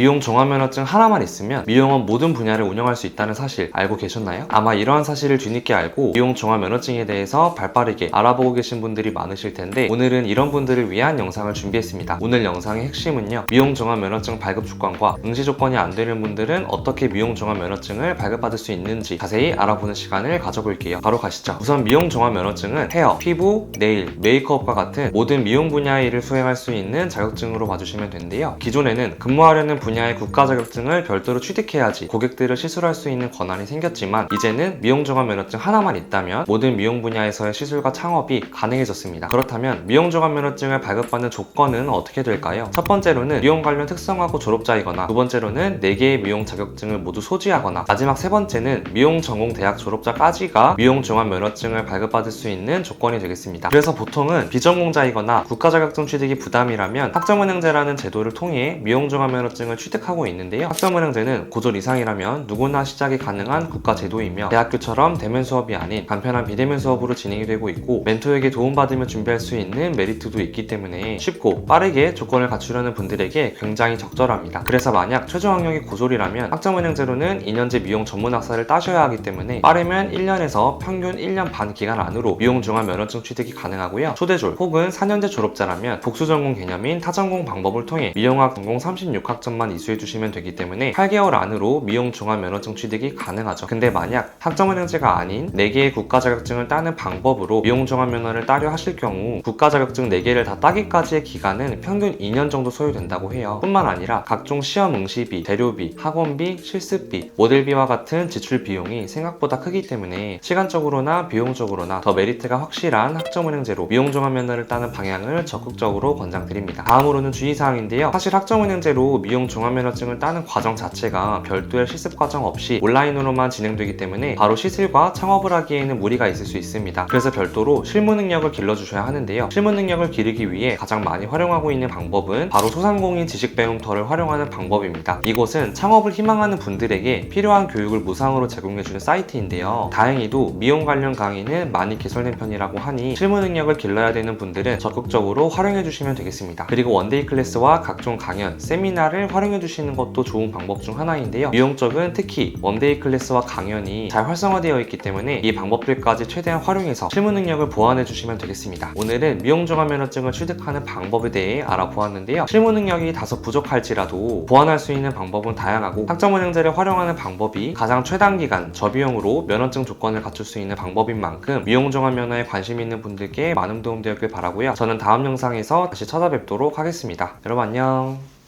미용 종합면허증 하나만 있으면 미용원 모든 분야를 운영할 수 있다는 사실 알고 계셨나요? 아마 이러한 사실을 뒤늦게 알고 미용 종합면허증에 대해서 발빠르게 알아보고 계신 분들이 많으실 텐데 오늘은 이런 분들을 위한 영상을 준비했습니다. 오늘 영상의 핵심은요. 미용 종합면허증 발급 조건과 응시 조건이 안 되는 분들은 어떻게 미용 종합면허증을 발급받을 수 있는지 자세히 알아보는 시간을 가져볼게요. 바로 가시죠. 우선 미용 종합면허증은 헤어, 피부, 네일, 메이크업과 같은 모든 미용 분야의 일을 수행할 수 있는 자격증으로 봐주시면 되는데요. 기존에는 근무하려는 분야 의 국가 자격증을 별도로 취득해야지 고객들을 시술할 수 있는 권한이 생겼지만 이제는 미용 종합 면허증 하나만 있다면 모든 미용 분야에서의 시술과 창업이 가능해졌습니다. 그렇다면 미용 종합 면허증을 발급받는 조건은 어떻게 될까요? 첫 번째로는 미용 관련 특성화고 졸업자이거나 두 번째로는 4개의 미용 자격증을 모두 소지하거나 마지막 세 번째는 미용 전공 대학 졸업자까지가 미용 종합 면허증을 발급받을 수 있는 조건이 되겠습니다. 그래서 보통은 비전공자이거나 국가 자격증 취득이 부담이라면 학점은행제라는 제도를 통해 미용 종합 면허증을 취득하고 있는데요. 학점은행제는 고졸 이상이라면 누구나 시작이 가능한 국가 제도이며 대학교처럼 대면 수업이 아닌 간편한 비대면 수업으로 진행이 되고 있고 멘토에게 도움받으며 준비할 수 있는 메리트도 있기 때문에 쉽고 빠르게 조건을 갖추려는 분들에게 굉장히 적절합니다. 그래서 만약 최종 학력이 고졸이라면 학점은행제로는 2년제 미용 전문 학사를 따셔야 하기 때문에 빠르면 1년에서 평균 1년 반 기간 안으로 미용 종합 면허증 취득이 가능하고요. 초대졸 혹은 4년제 졸업자라면 복수 전공 개념인 타전공 방법을 통해 미용학 전공 36학점 만 이수해 주시면 되기 때문에 8개월 안으로 미용 종합 면허증 취득이 가능하죠. 근데 만약 학점은행제가 아닌 4개의 국가 자격증을 따는 방법으로 미용 종합 면허를 따려 하실 경우 국가 자격증 4개를 다 따기까지의 기간은 평균 2년 정도 소요된다고 해요. 뿐만 아니라 각종 시험 응시비, 재료비, 학원비, 실습비, 모델비와 같은 지출 비용이 생각보다 크기 때문에 시간적으로나 비용적으로나 더 메리트가 확실한 학점은행제로 미용 종합 면허를 따는 방향을 적극적으로 권장드립니다. 다음으로는 주의사항인데요. 사실 학점은행제로 미용 종합면허증을 따는 과정 자체가 별도의 실습 과정 없이 온라인으로만 진행되기 때문에 바로 시술과 창업을 하기에는 무리가 있을 수 있습니다. 그래서 별도로 실무 능력을 길러주셔야 하는데요. 실무 능력을 기르기 위해 가장 많이 활용하고 있는 방법은 바로 소상공인 지식 배움터를 활용하는 방법입니다. 이곳은 창업을 희망하는 분들에게 필요한 교육을 무상으로 제공해주는 사이트인데요. 다행히도 미용 관련 강의는 많이 개설된 편이라고 하니 실무 능력을 길러야 되는 분들은 적극적으로 활용해주시면 되겠습니다. 그리고 원데이 클래스와 각종 강연, 세미나를 활용 해 주시는 것도 좋은 방법 중 하나인데요. 미용 쪽은 특히 원데이 클래스와 강연이 잘 활성화되어 있기 때문에 이 방법들까지 최대한 활용해서 실무 능력을 보완해 주시면 되겠습니다. 오늘은 미용 종합 면허증을 취득하는 방법에 대해 알아보았는데요. 실무 능력이 다소 부족할지라도 보완할 수 있는 방법은 다양하고 학점은행제를 활용하는 방법이 가장 최단 기간 저비용으로 면허증 조건을 갖출 수 있는 방법인 만큼 미용 종합 면허에 관심 있는 분들께 많은 도움 되었길 바라고요. 저는 다음 영상에서 다시 찾아뵙도록 하겠습니다. 여러분 안녕.